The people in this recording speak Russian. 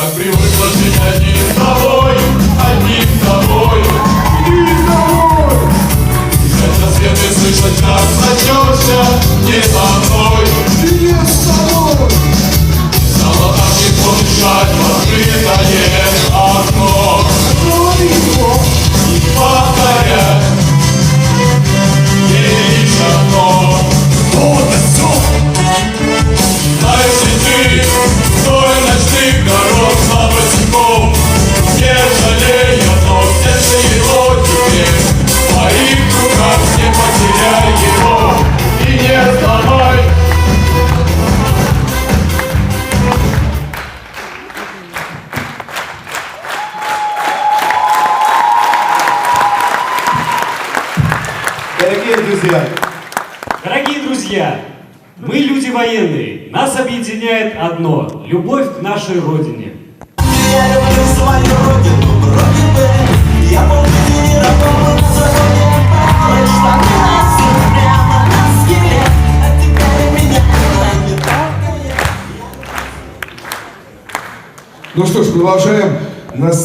Так привыкла жить одним с тобой, одним с тобой, одним с тобой. Хотя свет и слышать, как сочешься, не со мной, не с тобой. Стало так не помешать, в открытое. Дорогие друзья, Дорогие друзья, мы люди военные. Нас объединяет одно – любовь к нашей Родине. Я люблю свою родину, бы Я полный работал на заводе Порой штаны носил прямо на скеле А теперь меня не ну что ж, продолжаем. Нас